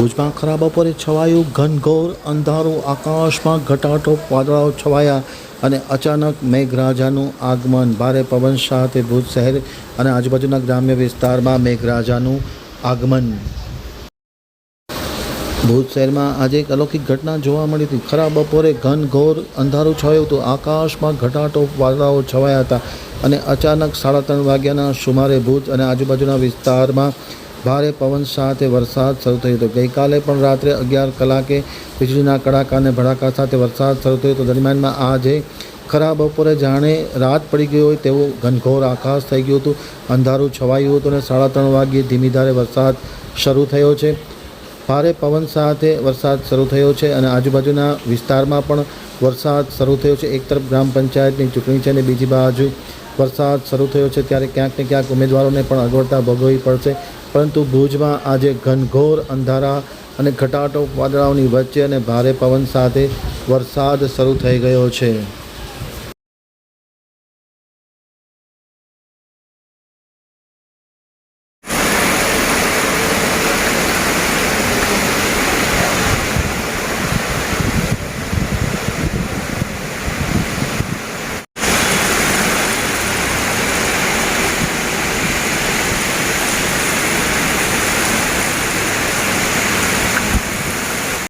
ભુજમાં ખરાબ બપોરે છવાયું, ઘનઘોર અંધારું, આકાશમાં ઘટાટો વાદળાઓ છવાયા અને અચાનક મેઘરાજાનું આગમન. ભારે પવન સાથે ભુજ શહેર અને આજુબાજુના ગ્રામ્ય વિસ્તારમાં મેઘરાજાનું આગમન. ભુજ શહેરમાં આજે એક અલૌકિક ઘટના જોવા મળી હતી. ખરાબ બપોરે ઘનઘોર અંધારું છવાયું હતું આકાશમાં ઘટાટો વાદળાઓ છવાયા હતા અને અચાનક સાડા ત્રણ વાગ્યાના સુમારે ભુજ અને આજુબાજુના વિસ્તારમાં ભારે પવન સાથે વરસાદ શરૂ થયો હતો. ગઈકાલે પણ રાત્રે અગિયાર કલાકે વીજળીના કડાકા અને ભડાકા સાથે વરસાદ શરૂ થયો હતો. દરમિયાનમાં આજે ખરા બપોરે જાણે રાત પડી ગઈ હોય તેવું ઘનઘોર આકાશ થઈ ગયું હતું. અંધારું છવાયું હતું અને સાડા ત્રણ વાગ્યે ધીમી ધારે વરસાદ શરૂ થયો છે. ભારે પવન સાથે વરસાદ શરૂ થયો છે અને આજુબાજુના વિસ્તારમાં પણ વરસાદ શરૂ થયો છે. એક તરફ ગ્રામ પંચાયતની ચૂંટણી છે અને બીજી બાજુ વરસાદ શરૂ થયો છે ત્યારે ક્યાંક ને ક્યાંક ઉમેદવારોને પણ અગવડતા ભોગવવી પડશે. પરંતુ ભુજમાં આજે ઘનઘોર અંધારા અને ઘટાટો વાદળાઓની વચ્ચે અને ભારે પવન સાથે વરસાદ શરૂ થઈ ગયો છે.